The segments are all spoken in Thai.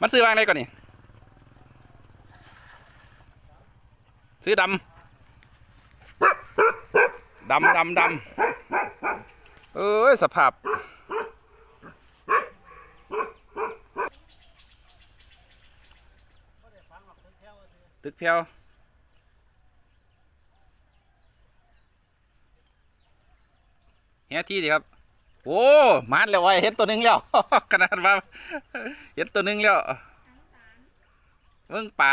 มันซื้อวางได้ก่อนนี่ซื้อดำดำดำดำเอ้ยสภาพตึกเพียวเฮียที่ดีครับ โอ้มานแล้วไว้ยเห็นตัวหนึงแล้ว ขนาดว่าเห็นตัวหนึงแล้วเบิ่งป่า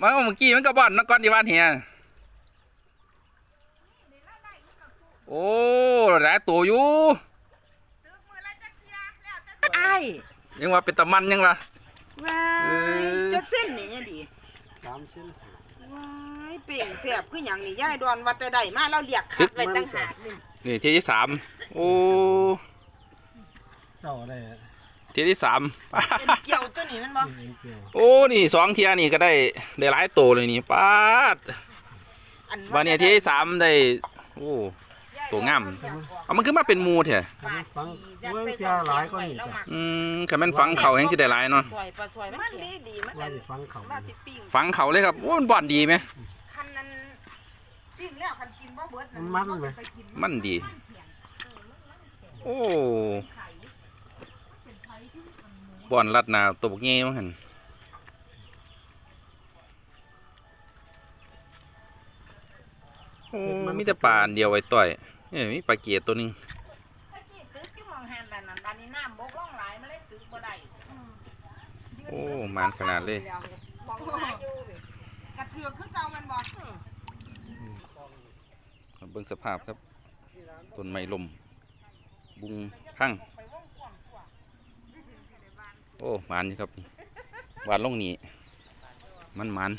มันเมื่อกี้มันก็บ่อนเนักก้อนดีบ้านเฮียโอ้หลายตัวอยู่ไอ้ายยังว่าเป็นตะมันยังวะว้าเอยอจะเส้นนี่ยังดีสามชิ้น ว้ายเป่งเสียบคือหยังนี่ยายดอนว่าแต่ใดมาเราเรียกคัดไว้ตั้งหากนี่นี่เที่ยวที่สามโอ้เจ้าได้เที่ยวที่สามเป็นเกี่ยวตัวนี้มันบ่เองเกี่ยวโอ้นี่สองเทียนี่ก็ได้ได้หลายตัวเลยนี่ป้าดอันวันนี้เที่ยที่สามได้โอ้ ตัวงามเอามันขึ้นมาเป็นหมูเถอะปาดฟังดีเมืองเจ้าหลายก็นี่แล้วจ้ะมักอืมคันแม่นฝังเขาแห่งสิได้หลายเนาะซอยปลาซอยมันดีดีมันว่าสิฟังเขาว่าสิปิ้งฝังเขาเลยครับโอ้มันบ่อนดีไหม คันนั้นปิ้งแล้วคันกินบ่เบิดมันไหมมันดี โอ้บ่อนลัดหนาตัวบกเงี้ยมั้งหันโอ้มีแต่ปลาอันเดียวไว้ต่อย เอ้ยมีปลาเกียดตัวหนึงถ้าจีตึกอยู่หมองหันนั่นน่ะอันนี้น้ำบกล่องหลายมันเลยตึกบ่ได้อืมยืนโอ้ตึกมานขนาดเลยมองหาอยู่เว้ยกระเทือกคือเก่ามันบ่เบิ่งสภาพครับต้นไม้ลม บุงพังไปวงกว้างกว่าโอ้หมันอยู่ครับนี่หวานลงนี่มันหมัน